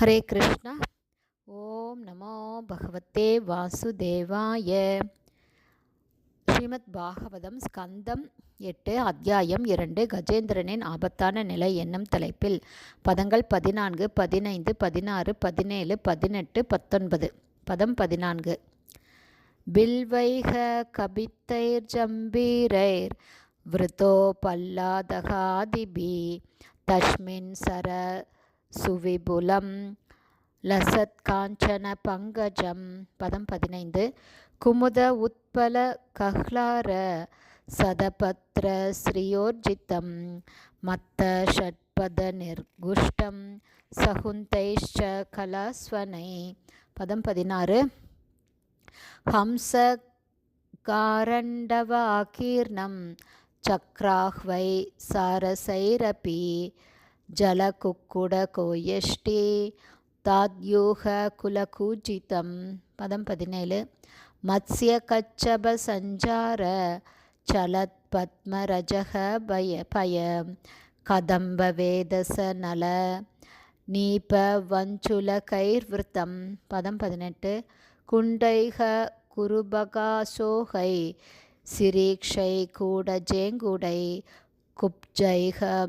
ஹரே கிருஷ்ணா. ஓம் நமோ பகவத்தே வாசுதேவாய. ஸ்ரீமத் பாகவதம் ஸ்கந்தம் எட்டு அத்தியாயம் இரண்டு கஜேந்திரனின் ஆபத்தான நிலை என்னும் தலைப்பில். பதங்கள் பதினான்கு பதினைந்து பதினாறு பதினேழு பதினெட்டு பத்தொன்பது. பதம் பதினான்கு. பில்வைக கபித்தைர் ஜம்பீரைர் விருத்தோ பல்லாதகாதிபி. தஸ்மின் சர சுவிபுலம் லசத் காஞ்சன பங்கஜம் பதம் பதினைந்து. குமுத உத்பல கஹ்லார சதபத்ர ஸ்ரீயோர்ஜிதம் மத்த ஷட்பத நிர்குஷ்டம் சகுந்தைஷ்ச கலாஸ்வனை. பதம் பதினாறு. ஹம்ச காரண்டவாகீர்ணம் சக்ராஹ்வை சாரசைரபி ஜலகுக்குடகோயஷ்டி தாத்யூக குலகூஜிதம் பதம் பதினேழு. மத்ய கச்சப சஞ்சார சலத் பத்மரஜக பய பய. கதம்ப வேதச நல நீப வஞ்சுல கைர்விருத்தம் பதம் பதினெட்டு. குண்டைக குருபகாசோகை சிரீக்ஷை கூடஜேங்குடை குப்ஜைக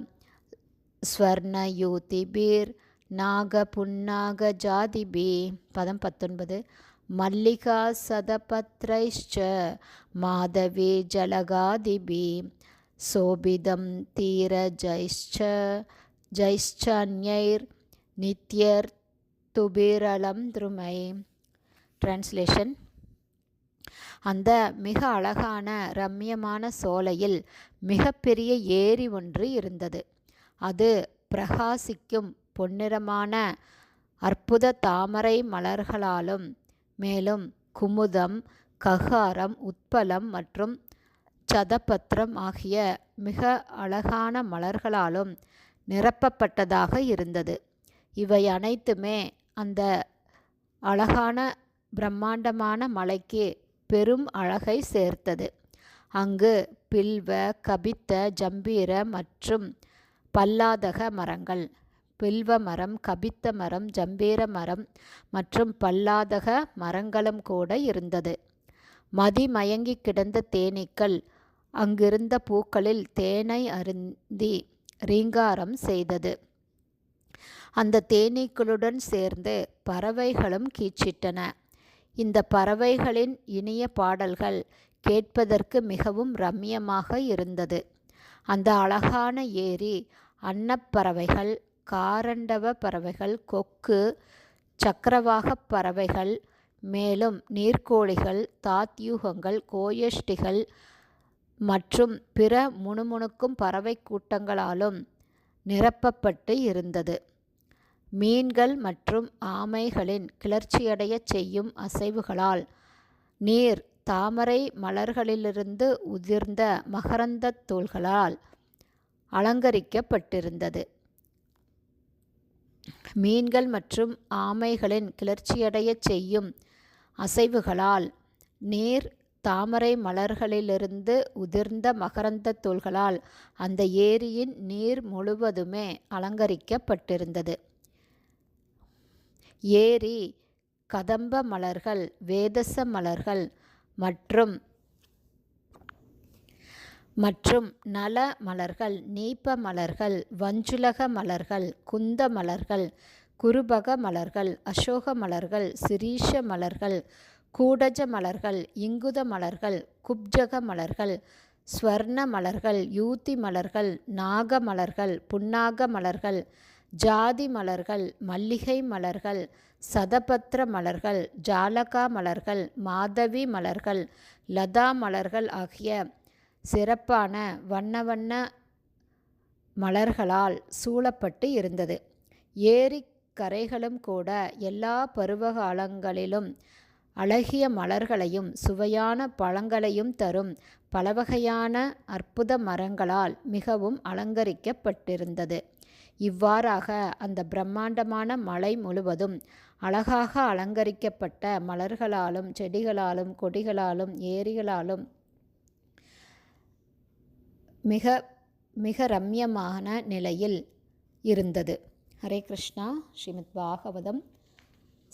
ஸ்வர்ணயூதிபீர் நாகபுன்னாகஜாதிபி பதம் பத்தொன்பது. மல்லிகா சதபத்ரைஷ்ச மாதவி ஜலகாதிபி. சோபிதம் தீர ஜைஷ்ச ஜைஷ்சன்யர் நித்யர் துபிரலம் திருமை. டிரான்ஸ்லேஷன் அந்த மிக அழகான ரம்யமான சோலையில் மிகப்பெரிய ஏரி ஒன்று இருந்தது. அது பிரகாசிக்கும் பொன்னிறமான அற்புத தாமரை மலர்களாலும் மேலும் குமுதம் ககாரம் உட்பலம் மற்றும் சதபத்திரம் ஆகிய மிக அழகான மலர்களாலும் நிரப்பப்பட்டதாக இருந்தது. இவை அனைத்துமே அந்த அழகான பிரம்மாண்டமான மலைக்கு பெரும் அழகை சேர்த்தது. அங்கு பில்வ கபித்த ஜம்பீர மற்றும் பல்லாதக மரங்கள் பில்வ மரம் கபித்த மரம் ஜம்பீர மரம் மற்றும் பல்லாதக மரங்களும் கூட இருந்தது. மதி மயங்கி கிடந்த தேனீக்கள் அங்கிருந்த பூக்களில் தேனை அருந்தி ரீங்காரம் செய்தது. அந்த தேனீக்களுடன் சேர்ந்து பறவைகளும் கீச்சிட்டன. இந்த பறவைகளின் இனிய பாடல்கள் கேட்பதற்கு மிகவும் ரம்யமாக இருந்தது. அந்த அழகான ஏரி அன்னப்பறவைகள் காரண்டவ பறவைகள் கொக்கு சக்கரவாகப் பறவைகள் மேலும் நீர்க்கோழிகள் தாத்யூகங்கள் கோயஷ்டிகள் மற்றும் பிற முணுமுணுக்கும் பறவை கூட்டங்களாலும் நிரப்பப்பட்டு இருந்தது. மீன்கள் மற்றும் ஆமைகளின் கிளர்ச்சியடையச் செய்யும் அசைவுகளால் நீர் தாமரை மலர்களிலிருந்து உதிர்ந்த மகரந்தத் தூள்களால் அலங்கரிக்கப்பட்டிருந்தது. மீன்கள் மற்றும் ஆமைகளின் கிளர்ச்சியடையச் செய்யும் அசைவுகளால் நீர் தாமரை மலர்களிலிருந்து உதிர்ந்த மகரந்த தூள்களால் அந்த ஏரியின் நீர் முழுவதுமே அலங்கரிக்கப்பட்டிருந்தது. ஏரி கதம்ப மலர்கள் வேதச மலர்கள் மற்றும் மற்றும் நல மலர்கள் நீப்ப மலர்கள் வஞ்சுலக மலர்கள் குந்த மலர்கள் குருபக மலர்கள் அசோக மலர்கள் சிரீஷ மலர்கள் கூடஜ மலர்கள் இங்குத மலர்கள் குப்ஜக மலர்கள் ஸ்வர்ண மலர்கள் யூத்தி மலர்கள் நாக மலர்கள் புன்னாக மலர்கள் ஜாதி மலர்கள் மல்லிகை மலர்கள் சதபத்திர மலர்கள் ஜாலகா மலர்கள் மாதவி மலர்கள் லதா மலர்கள் ஆகிய சிறப்பான வண்ண வண்ண மலர்களால் சூழப்பட்டு இருந்தது. ஏரி கரைகளும் கூட எல்லா பருவகாலங்களிலும் அழகிய மலர்களையும் சுவையான பழங்களையும் தரும் பலவகையான அற்புத மரங்களால் மிகவும் அலங்கரிக்கப்பட்டிருந்தது. இவ்வாறாக அந்த பிரம்மாண்டமான மலை முழுவதும் அழகாக அலங்கரிக்கப்பட்ட மலர்களாலும் செடிகளாலும் கொடிகளாலும் ஏரிகளாலும் மிக மிக ரம்யமான நிலையில் இருந்தது. ஹரே கிருஷ்ணா. ஸ்ரீமத் பாகவதம்.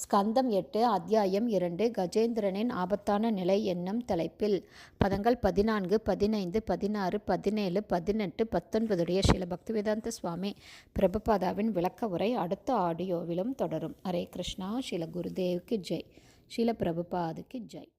ஸ்கந்தம் எட்டு அத்தியாயம் இரண்டு கஜேந்திரனின் ஆபத்தான நிலை என்னும் தலைப்பில். பதங்கள் பதினான்கு பதினைந்து பதினாறு பதினேழு பதினெட்டு பத்தொன்பதுடைய ஸ்ரீல பக்திவேதாந்த சுவாமி பிரபுபாதாவின் விளக்க உரை அடுத்த ஆடியோவிலும் தொடரும். ஹரே கிருஷ்ணா ஸ்ரீல குருதேவுக்கு ஜெய். ஸ்ரீல பிரபுபாதுக்கு ஜெய்.